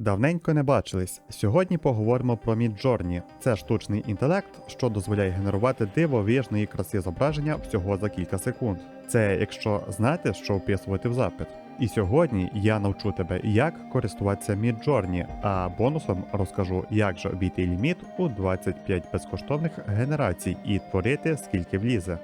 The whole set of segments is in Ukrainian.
Давненько не бачились. Сьогодні поговоримо про Midjourney. Це штучний інтелект, що дозволяє генерувати дивовижної краси зображення всього за кілька секунд. Це якщо знаєте, що вписувати в запит. І сьогодні я навчу тебе, як користуватися Midjourney, а бонусом розкажу, як же обійти ліміт у 25 безкоштовних генерацій і творити скільки влізе.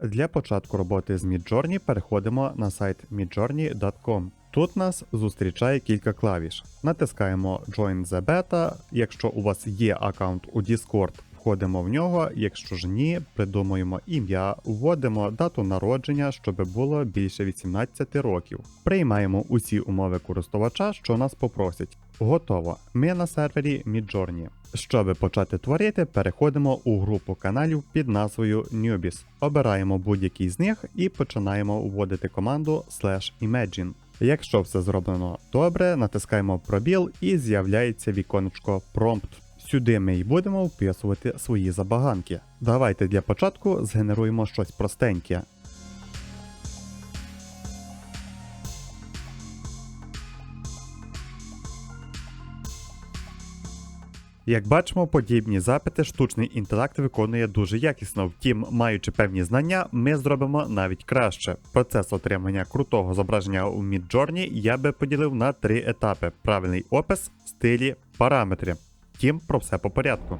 Для початку роботи з Midjourney переходимо на сайт midjourney.com. Тут нас зустрічає кілька клавіш. Натискаємо Join the Beta. Якщо у вас є аккаунт у Discord, входимо в нього. Якщо ж ні, придумуємо ім'я, вводимо дату народження, щоб було більше 18 років. Приймаємо усі умови користувача, що нас попросять. Готово. Ми на сервері Midjourney. Щоб почати творити, переходимо у групу каналів під назвою Newbies. Обираємо будь-який з них і починаємо вводити команду slash imagine. Якщо все зроблено добре, натискаємо пробіл і з'являється віконечко Prompt. Сюди ми й будемо вписувати свої забаганки. Давайте для початку згенеруємо щось простеньке. Як бачимо, подібні запити штучний інтелект виконує дуже якісно. Втім, маючи певні знання, ми зробимо навіть краще. Процес отримання крутого зображення у Midjourney я би поділив на три етапи: правильний опис, стилі, параметри. Втім, про все по порядку.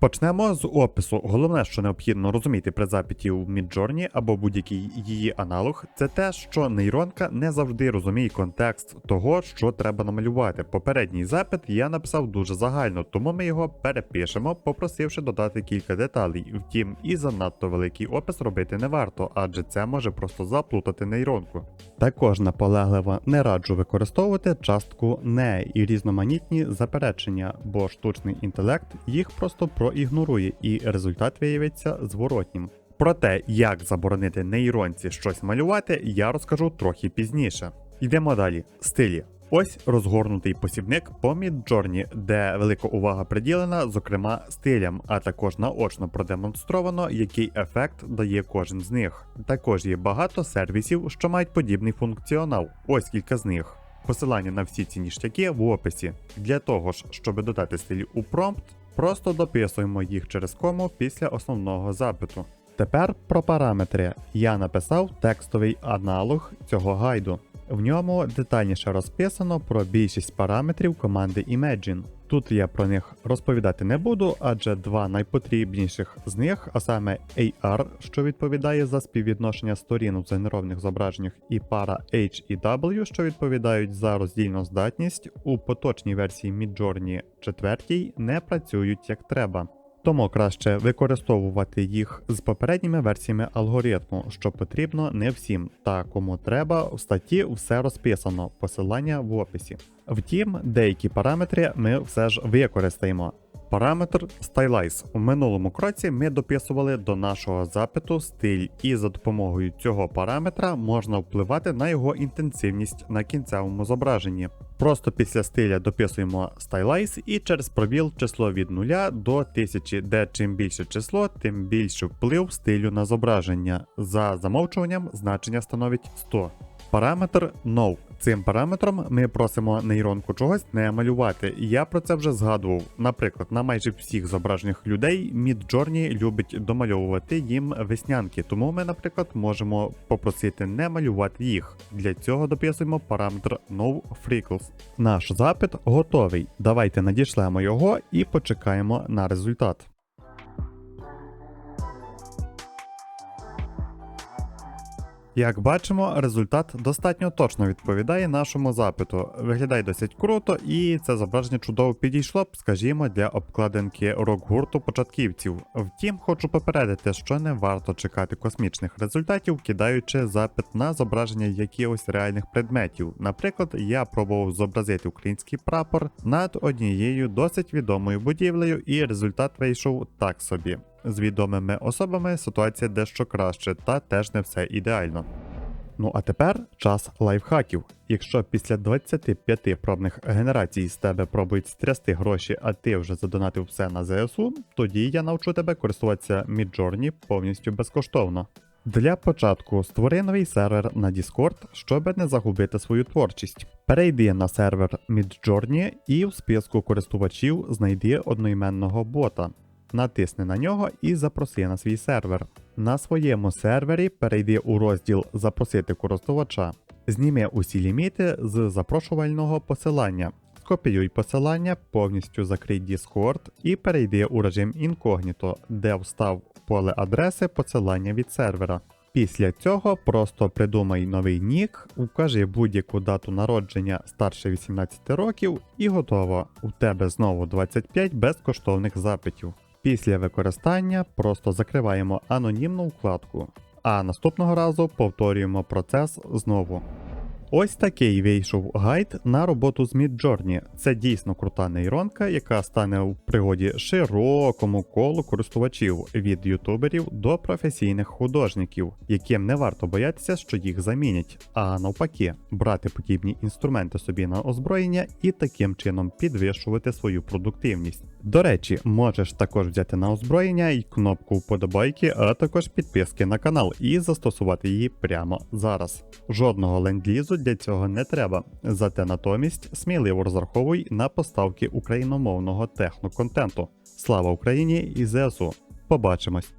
Почнемо з опису. Головне, що необхідно розуміти при запиті у Midjourney або будь-який її аналог, це те, що нейронка не завжди розуміє контекст того, що треба намалювати. Попередній запит я написав дуже загально, тому ми його перепишемо, попросивши додати кілька деталей. Втім, і занадто великий опис робити не варто, адже це може просто заплутати нейронку. Також наполегливо не раджу використовувати частку не і різноманітні заперечення, бо штучний інтелект їх просто проігнорує, і результат виявиться зворотнім. Про те, як заборонити нейронці щось малювати, я розкажу трохи пізніше. Йдемо далі. Стилі. Ось розгорнутий посібник по Midjourney, де велика увага приділена, зокрема, стилям, а також наочно продемонстровано, який ефект дає кожен з них. Також є багато сервісів, що мають подібний функціонал. Ось кілька з них. Посилання на всі ці ніштяки в описі. Для того ж, щоб додати стиль у промпт, просто дописуємо їх через кому після основного запиту. Тепер про параметри. Я написав текстовий аналог цього гайду. В ньому детальніше розписано про більшість параметрів команди Imagine. Тут я про них розповідати не буду, адже два найпотрібніших з них, а саме AR, що відповідає за співвідношення сторін у згенерованих зображеннях, і пара H і W, що відповідають за роздільну здатність, у поточній версії Midjourney 4 не працюють як треба. Тому краще використовувати їх з попередніми версіями алгоритму, що потрібно не всім, та кому треба, в статті все розписано, посилання в описі. Втім, деякі параметри ми все ж використаємо. Параметр Stylize. У минулому кроці ми дописували до нашого запиту стиль, і за допомогою цього параметра можна впливати на його інтенсивність на кінцевому зображенні. Просто після стиля дописуємо Stylize і через пробіл число від 0 до 1000, де чим більше число, тим більше вплив стилю на зображення. За замовчуванням значення становить 100. Параметр No. Цим параметром ми просимо нейронку чогось не малювати. Я про це вже згадував. Наприклад, на майже всіх зображеннях людей Midjourney любить домальовувати їм веснянки, тому ми, наприклад, можемо попросити не малювати їх. Для цього дописуємо параметр No Freckles. Наш запит готовий. Давайте надішлемо його і почекаємо на результат. Як бачимо, результат достатньо точно відповідає нашому запиту. Виглядає досить круто, і це зображення чудово підійшло б, скажімо, для обкладинки рок-гурту початківців. Втім, хочу попередити, що не варто чекати космічних результатів, кидаючи запит на зображення якихось реальних предметів. Наприклад, я пробував зобразити український прапор над однією досить відомою будівлею, і результат вийшов так собі. З відомими особами ситуація дещо краще, та теж не все ідеально. Ну а тепер час лайфхаків. Якщо після 25 пробних генерацій з тебе пробують стрясти гроші, а ти вже задонатив все на ЗСУ, тоді я навчу тебе користуватися Midjourney повністю безкоштовно. Для початку створи новий сервер на Discord, щоб не загубити свою творчість. Перейди на сервер Midjourney і в списку користувачів знайди одноіменного бота. Натисни на нього і запроси на свій сервер. На своєму сервері перейди у розділ Запросити користувача. Зніми усі ліміти з запрошувального посилання. Скопіюй посилання, повністю закрий Discord і перейди у режим інкогніто, де встав поле адреси посилання від сервера. Після цього просто придумай новий нік, укажи будь-яку дату народження старше 18 років і готово. У тебе знову 25 безкоштовних запитів. Після використання просто закриваємо анонімну вкладку, а наступного разу повторюємо процес знову. Ось такий вийшов гайд на роботу з Midjourney. Це дійсно крута нейронка, яка стане у пригоді широкому колу користувачів від ютуберів до професійних художників, яким не варто боятися, що їх замінять, а навпаки, брати подібні інструменти собі на озброєння і таким чином підвищувати свою продуктивність. До речі, можеш також взяти на озброєння і кнопку вподобайки, а також підписки на канал і застосувати її прямо зараз. Жодного ленд-лізу для цього не треба. Зате натомість сміливо розраховуй на поставки україномовного техноконтенту. Слава Україні і ЗСУ! Побачимось!